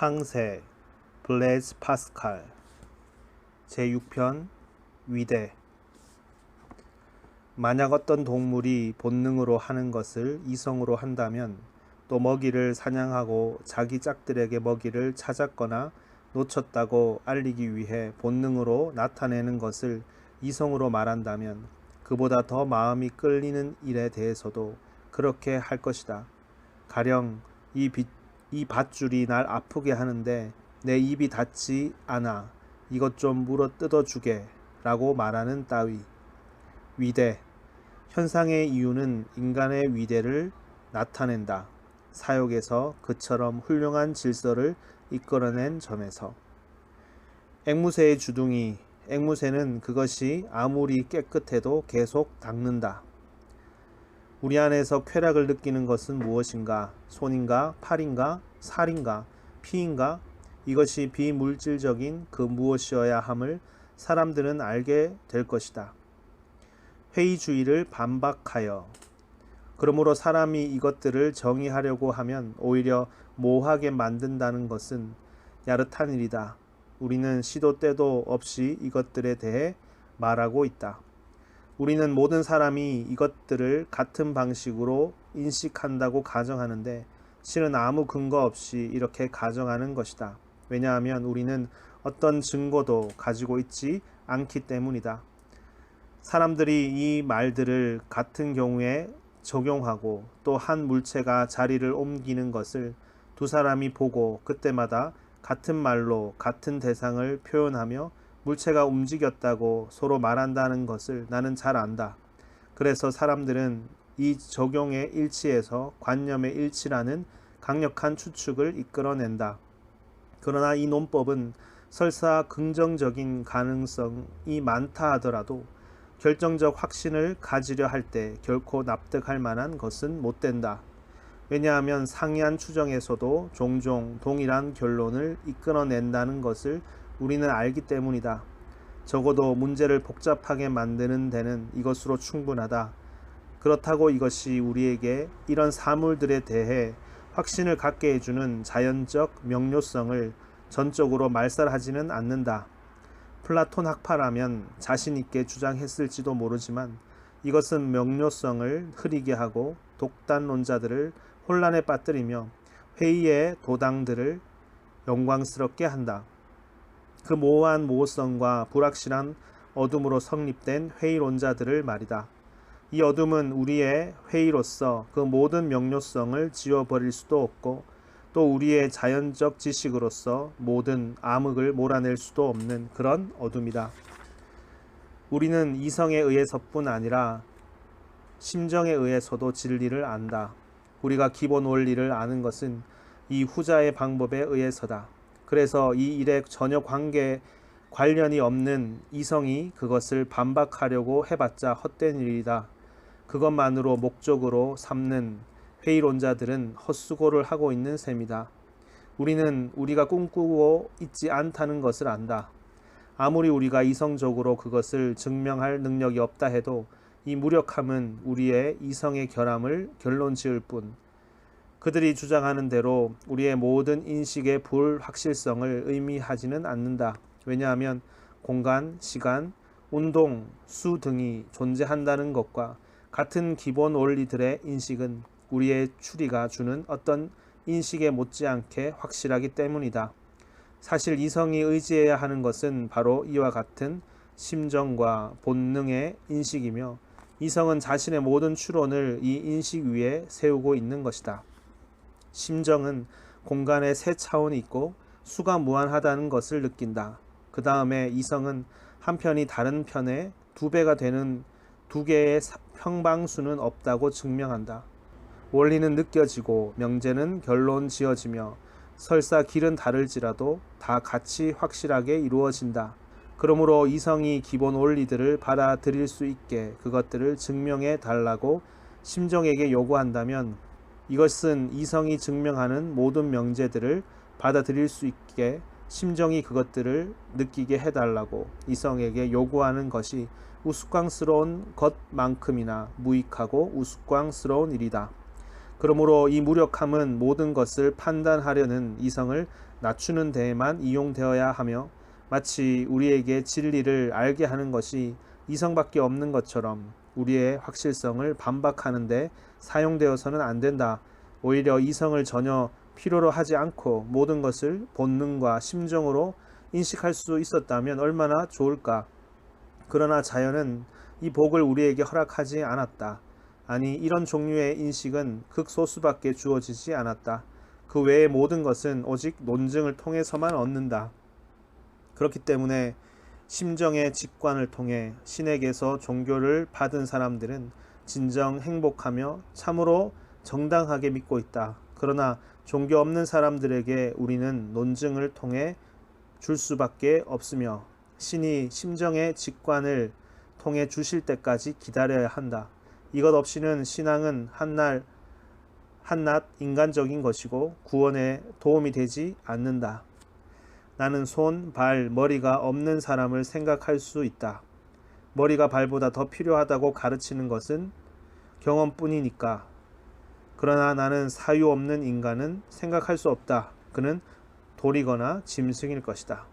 팡세 블레즈 파스칼 제6편 위대 만약 어떤 동물이 본능으로 하는 것을 이성으로 한다면 또 먹이를 사냥하고 자기 짝들에게 먹이를 찾았거나 놓쳤다고 알리기 위해 본능으로 나타내는 것을 이성으로 말한다면 그보다 더 마음이 끌리는 일에 대해서도 그렇게 할 것이다. 가령 이, 빗, 이 밧줄이 날 아프게 하는데 내 입이 닿지 않아 이것 좀 물어 뜯어 주게 라고 말하는 따위. 위대. 현상의 이유는 인간의 위대를 나타낸다. 사욕에서 그처럼 훌륭한 질서를 이끌어낸 점에서. 앵무새의 주둥이. 앵무새는 그것이 아무리 깨끗해도 계속 닦는다. 우리 안에서 쾌락을 느끼는 것은 무엇인가? 손인가? 팔인가? 살인가? 피인가? 이것이 비물질적인 그 무엇이어야 함을 사람들은 알게 될 것이다. 회의주의를 반박하여 그러므로 사람이 이것들을 정의하려고 하면 오히려 모호하게 만든다는 것은 야릇한 일이다. 우리는 시도 때도 없이 이것들에 대해 말하고 있다. 우리는 모든 사람이 이것들을 같은 방식으로 인식한다고 가정하는데 실은 아무 근거 없이 이렇게 가정하는 것이다. 왜냐하면 우리는 어떤 증거도 가지고 있지 않기 때문이다. 사람들이 이 말들을 같은 경우에 적용하고 또 한 물체가 자리를 옮기는 것을 두 사람이 보고 그때마다 같은 말로 같은 대상을 표현하며 물체가 움직였다고 서로 말한다는 것을 나는 잘 안다. 그래서 사람들은 이 적용의 일치에서 관념의 일치라는 강력한 추측을 이끌어낸다. 그러나 이 논법은 설사 긍정적인 가능성이 많다 하더라도 결정적 확신을 가지려 할 때 결코 납득할 만한 것은 못 된다. 왜냐하면 상이한 추정에서도 종종 동일한 결론을 이끌어낸다는 것을 우리는 알기 때문이다. 적어도 문제를 복잡하게 만드는 데는 이것으로 충분하다. 그렇다고 이것이 우리에게 이런 사물들에 대해 확신을 갖게 해주는 자연적 명료성을 전적으로 말살하지는 않는다. 플라톤 학파라면 자신있게 주장했을지도 모르지만 이것은 명료성을 흐리게 하고 독단론자들을 혼란에 빠뜨리며 회의의 도당들을 영광스럽게 한다. 그 모호한 모호성과 불확실한 어둠으로 성립된 회의론자들을 말이다. 이 어둠은 우리의 회의로서 그 모든 명료성을 지워버릴 수도 없고 또 우리의 자연적 지식으로서 모든 암흑을 몰아낼 수도 없는 그런 어둠이다. 우리는 이성에 의해서뿐 아니라 심정에 의해서도 진리를 안다. 우리가 기본 원리를 아는 것은 이 후자의 방법에 의해서다. 그래서 이 일에 전혀 관계 관련이 없는 이성이 그것을 반박하려고 해봤자 헛된 일이다. 그것만으로 목적으로 삼는 회의론자들은 헛수고를 하고 있는 셈이다. 우리는 우리가 꿈꾸고 있지 않다는 것을 안다. 아무리 우리가 이성적으로 그것을 증명할 능력이 없다 해도 이 무력함은 우리의 이성의 결함을 결론 지을 뿐 그들이 주장하는 대로 우리의 모든 인식의 불확실성을 의미하지는 않는다. 왜냐하면 공간, 시간, 운동, 수 등이 존재한다는 것과 같은 기본 원리들의 인식은 우리의 추리가 주는 어떤 인식에 못지않게 확실하기 때문이다. 사실 이성이 의지해야 하는 것은 바로 이와 같은 심정과 본능의 인식이며 이성은 자신의 모든 추론을 이 인식 위에 세우고 있는 것이다. 심정은 공간의 세 차원이 있고 수가 무한하다는 것을 느낀다. 그 다음에 이성은 한 편이 다른 편의 두 배가 되는 두 개의 평방수는 없다고 증명한다. 원리는 느껴지고 명제는 결론 지어지며 설사 길은 다를지라도 다 같이 확실하게 이루어진다. 그러므로 이성이 기본 원리들을 받아들일 수 있게 그것들을 증명해 달라고 심정에게 요구한다면 이것은 이성이 증명하는 모든 명제들을 받아들일 수 있게 심정이 그것들을 느끼게 해달라고 이성에게 요구하는 것이 우스꽝스러운 것만큼이나 무익하고 우스꽝스러운 일이다. 그러므로 이 무력함은 모든 것을 판단하려는 이성을 낮추는 데에만 이용되어야 하며 마치 우리에게 진리를 알게 하는 것이 이성밖에 없는 것처럼 우리의 확실성을 반박하는데 사용되어서는 안 된다. 오히려 이성을 전혀 필요로 하지 않고 모든 것을 본능과 심정으로 인식할 수 있었다면 얼마나 좋을까. 그러나 자연은 이 복을 우리에게 허락하지 않았다. 아니, 이런 종류의 인식은 극소수밖에 주어지지 않았다. 그 외의 모든 것은 오직 논증을 통해서만 얻는다. 그렇기 때문에 심정의 직관을 통해 신에게서 종교를 받은 사람들은 진정 행복하며 참으로 정당하게 믿고 있다. 그러나 종교 없는 사람들에게 우리는 논증을 통해 줄 수밖에 없으며 신이 심정의 직관을 통해 주실 때까지 기다려야 한다. 이것 없이는 신앙은 한날 한낱 인간적인 것이고 구원에 도움이 되지 않는다. 나는 손, 발, 머리가 없는 사람을 생각할 수 있다. 머리가 발보다 더 필요하다고 가르치는 것은 경험뿐이니까. 그러나 나는 사유 없는 인간은 생각할 수 없다. 그는 돌이거나 짐승일 것이다.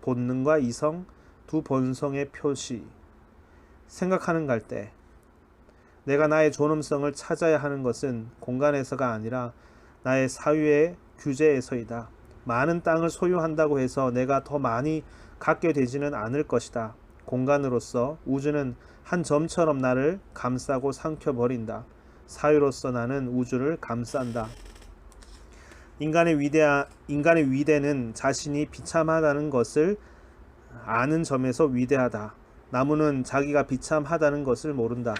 본능과 이성 두 본성의 표시. 생각하는 갈때 내가 나의 존엄성을 찾아야 하는 것은 공간에서가 아니라 나의 사유의 규제에서이다. 많은 땅을 소유한다고 해서 내가 더 많이 갖게 되지는 않을 것이다. 공간으로서 우주는 한 점처럼 나를 감싸고 삼켜버린다. 사유로서 나는 우주를 감싼다. 인간의 위대 인간의 위대는 자신이 비참하다는 것을 아는 점에서 위대하다. 나무는 자기가 비참하다는 것을 모른다.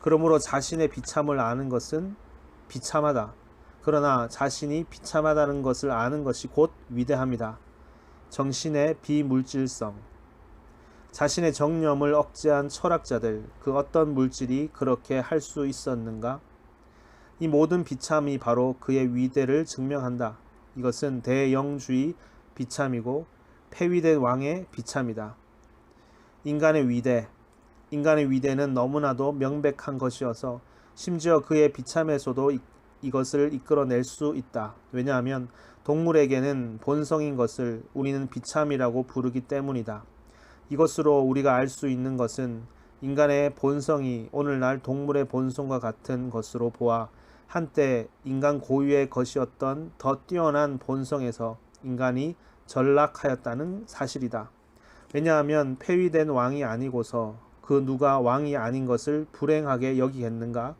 그러므로 자신의 비참을 아는 것은 비참하다. 그러나 자신이 비참하다는 것을 아는 것이 곧 위대합니다. 정신의 비물질성. 자신의 정념을 억제한 철학자들, 그 어떤 물질이 그렇게 할 수 있었는가? 이 모든 비참이 바로 그의 위대를 증명한다. 이것은 대영주의 비참이고 폐위된 왕의 비참이다. 인간의 위대, 인간의 위대는 너무나도 명백한 것이어서 심지어 그의 비참에서도 이것을 이끌어낼 수 있다. 왜냐하면 동물에게는 본성인 것을 우리는 비참이라고 부르기 때문이다. 이것으로 우리가 알 수 있는 것은 인간의 본성이 오늘날 동물의 본성과 같은 것으로 보아 한때 인간 고유의 것이었던 더 뛰어난 본성에서 인간이 전락하였다는 사실이다. 왜냐하면 폐위된 왕이 아니고서 그 누가 왕이 아닌 것을 불행하게 여기겠는가?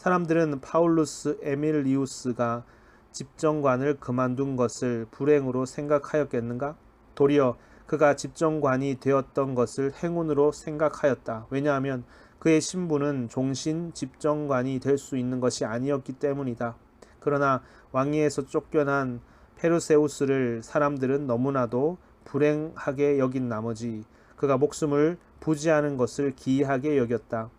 사람들은 파울루스 에밀리우스가 집정관을 그만둔 것을 불행으로 생각하였겠는가? 도리어 그가 집정관이 되었던 것을 행운으로 생각하였다. 왜냐하면 그의 신분은 종신 집정관이 될 수 있는 것이 아니었기 때문이다. 그러나 왕위에서 쫓겨난 페르세우스를 사람들은 너무나도 불행하게 여긴 나머지 그가 목숨을 부지하는 것을 기이하게 여겼다.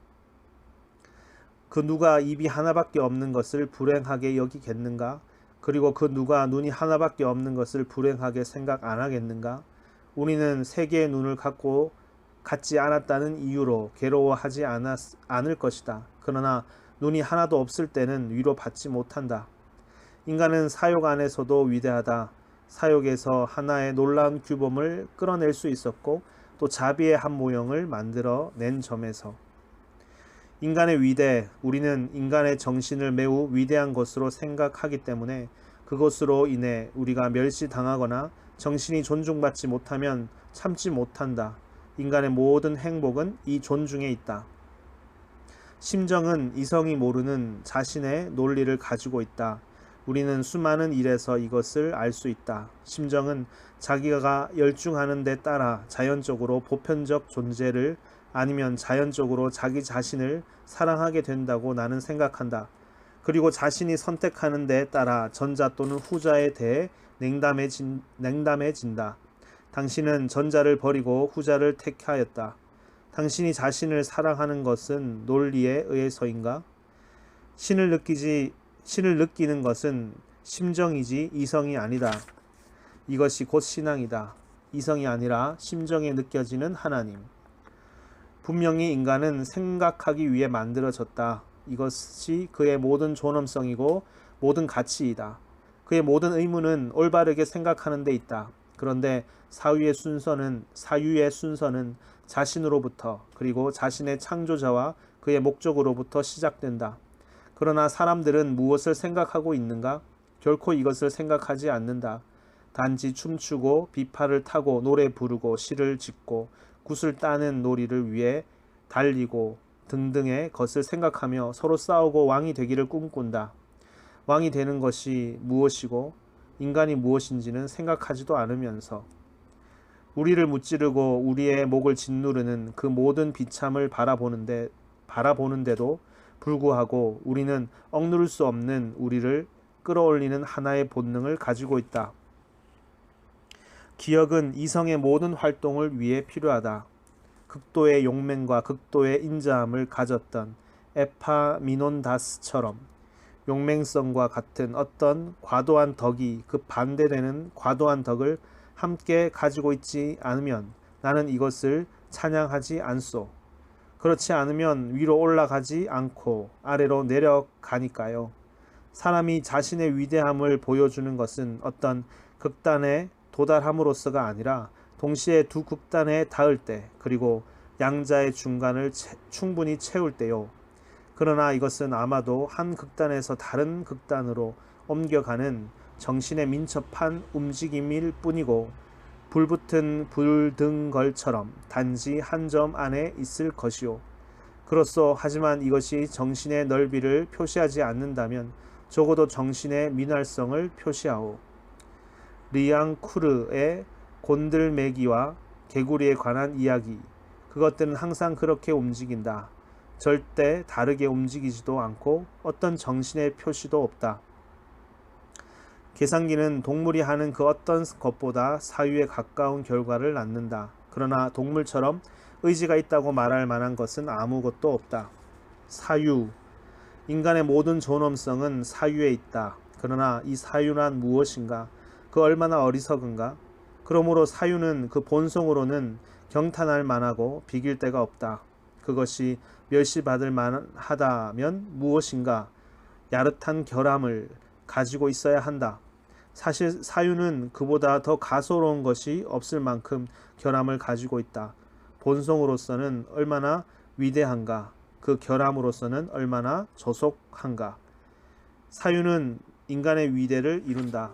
그 누가 입이 하나밖에 없는 것을 불행하게 여기겠는가? 그리고 그 누가 눈이 하나밖에 없는 것을 불행하게 생각 안 하겠는가? 우리는 세 개의 눈을 갖고 갖지 않았다는 이유로 괴로워하지 않았, 않을 것이다. 그러나 눈이 하나도 없을 때는 위로받지 못한다. 인간은 사욕 안에서도 위대하다. 사욕에서 하나의 놀라운 규범을 끌어낼 수 있었고 또 자비의 한 모형을 만들어 낸 점에서 인간의 위대, 우리는 인간의 정신을 매우 위대한 것으로 생각하기 때문에 그것으로 인해 우리가 멸시당하거나 정신이 존중받지 못하면 참지 못한다. 인간의 모든 행복은 이 존중에 있다. 심정은 이성이 모르는 자신의 논리를 가지고 있다. 우리는 수많은 일에서 이것을 알 수 있다. 심정은 자기가 열중하는 데 따라 자연적으로 보편적 존재를 아니면 자연적으로 자기 자신을 사랑하게 된다고 나는 생각한다. 그리고 자신이 선택하는 데 따라 전자 또는 후자에 대해 냉담해진, 냉담해진다. 당신은 전자를 버리고 후자를 택하였다. 당신이 자신을 사랑하는 것은 논리에 의해서인가? 신을 느끼지 신을 느끼는 것은 심정이지 이성이 아니다. 이것이 곧 신앙이다. 이성이 아니라 심정에 느껴지는 하나님. 분명히 인간은 생각하기 위해 만들어졌다. 이것이 그의 모든 존엄성이고 모든 가치이다. 그의 모든 의무는 올바르게 생각하는 데 있다. 그런데 사유의 순서는 사유의 순서는 자신으로부터 그리고 자신의 창조자와 그의 목적으로부터 시작된다. 그러나 사람들은 무엇을 생각하고 있는가? 결코 이것을 생각하지 않는다. 단지 춤추고 비파를 타고 노래 부르고 시를 짓고 굿을 따는 놀이를 위해 달리고 등등의 것을 생각하며 서로 싸우고 왕이 되기를 꿈꾼다. 왕이 되는 것이 무엇이고 인간이 무엇인지는 생각하지도 않으면서 우리를 무찌르고 우리의 목을 짓누르는 그 모든 비참을 바라보는데 바라보는데도 불구하고 우리는 억누를 수 없는 우리를 끌어올리는 하나의 본능을 가지고 있다. 기억은 이성의 모든 활동을 위해 필요하다. 극도의 용맹과 극도의 인자함을 가졌던 에파미논다스처럼 용맹성과 같은 어떤 과도한 덕이 그 반대되는 과도한 덕을 함께 가지고 있지 않으면 나는 이것을 찬양하지 않소. 그렇지 않으면 위로 올라가지 않고 아래로 내려가니까요. 사람이 자신의 위대함을 보여주는 것은 어떤 극단에 도달함으로써가 아니라 동시에 두 극단에 닿을 때 그리고 양자의 중간을 채- 충분히 채울 때요. 그러나 이것은 아마도 한 극단에서 다른 극단으로 옮겨가는 정신의 민첩한 움직임일 뿐이고 불붙은 불등걸처럼 단지 한 점 안에 있을 것이요. 그로써 하지만 이것이 정신의 넓이를 표시하지 않는다면 적어도 정신의 민활성을 표시하오. 리앙 쿠르의 곤들매기와 개구리에 관한 이야기. 그것들은 항상 그렇게 움직인다. 절대 다르게 움직이지도 않고 어떤 정신의 표시도 없다. 계산기는 동물이 하는 그 어떤 것보다 사유에 가까운 결과를 낳는다. 그러나 동물처럼 의지가 있다고 말할 만한 것은 아무것도 없다. 사유. 인간의 모든 존엄성은 사유에 있다. 그러나 이 사유란 무엇인가? 그 얼마나 어리석은가? 그러므로 사유는 그 본성으로는 경탄할 만하고 비길 데가 없다. 그것이 멸시받을 만하다면 무엇인가? 야릇한 결함을 가지고 있어야 한다. 사실 사유는 그보다 더 가소로운 것이 없을 만큼 결함을 가지고 있다. 본성으로서는 얼마나 위대한가? 그 결함으로서는 얼마나 저속한가? 사유는 인간의 위대를 이룬다.